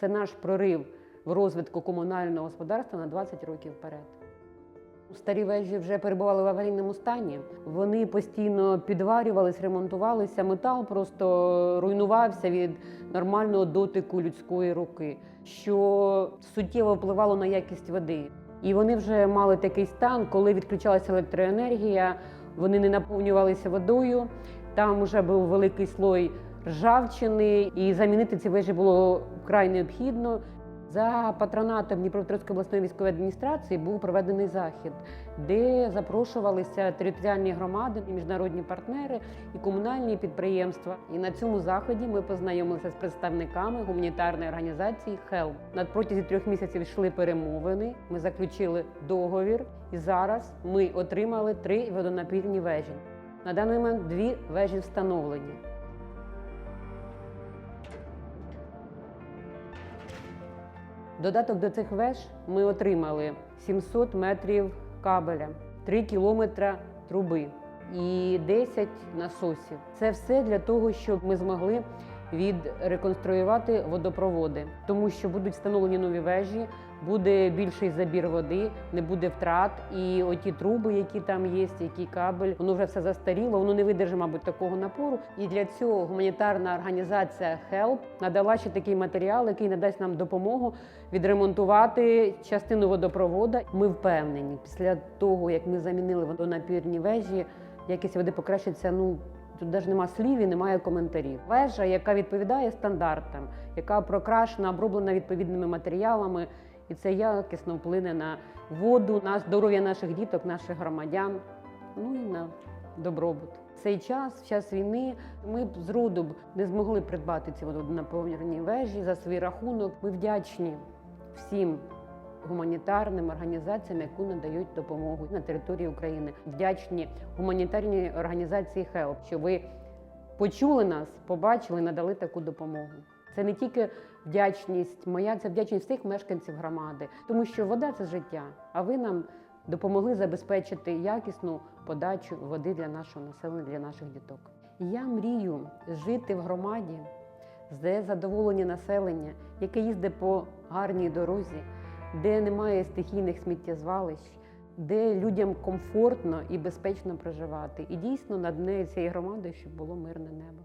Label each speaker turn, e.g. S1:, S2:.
S1: Це наш прорив в розвитку комунального господарства на 20 років вперед. Старі вежі вже перебували в аварійному стані. Вони постійно підварювались, ремонтувалися. Метал просто руйнувався від нормального дотику людської руки, що суттєво впливало на якість води. І вони вже мали такий стан, коли відключалася електроенергія, вони не наповнювалися водою. Там вже був великий слой ржавчини, і замінити ці вежі було вкрай необхідно. За патронатом Дніпропетровської обласної військової адміністрації був проведений захід, де запрошувалися територіальні громади, і міжнародні партнери і комунальні підприємства. І на цьому заході ми познайомилися з представниками гуманітарної організації HELP. На протязі трьох місяців йшли перемовини. Ми заключили договір, і зараз ми отримали три водонапірні вежі. На даний момент дві вежі встановлені. Додаток до цих веж ми отримали 700 метрів кабеля, 3 кілометра труби і 10 насосів. Це все для того, щоб ми змогли відреконструювати водопроводи, тому що будуть встановлені нові вежі, буде більший забір води, не буде втрат. І оті труби, які там є, який кабель, воно вже все застаріло, воно не видержить, мабуть, такого напору. І для цього гуманітарна організація HELP надала ще такий матеріал, який надасть нам допомогу відремонтувати частину водопровода. Ми впевнені, після того як ми замінили водонапірні вежі, якість води покращиться. Ну Тут навіть нема слів і немає коментарів. Вежа, яка відповідає стандартам, яка прокрашена, оброблена відповідними матеріалами, і це якісно вплине на воду, на здоров'я наших діток, наших громадян, ну і на добробут. Цей час, в час війни, ми б з роду б не змогли придбати ці водонаповнені вежі за свій рахунок. Ми вдячні всім гуманітарним організаціям, які надають допомогу на території України. Вдячні гуманітарній організації HELP, що ви почули нас, побачили, надали таку допомогу. Це не тільки вдячність моя, це вдячність всіх мешканців громади, тому що вода це життя. А ви нам допомогли забезпечити якісну подачу води для нашого населення, для наших діток. Я мрію жити в громаді, де задоволення населення, яке їздить по гарній дорозі, де немає стихійних сміттєзвалищ, де людям комфортно і безпечно проживати. І дійсно над нею цієї громади, щоб було мирне небо.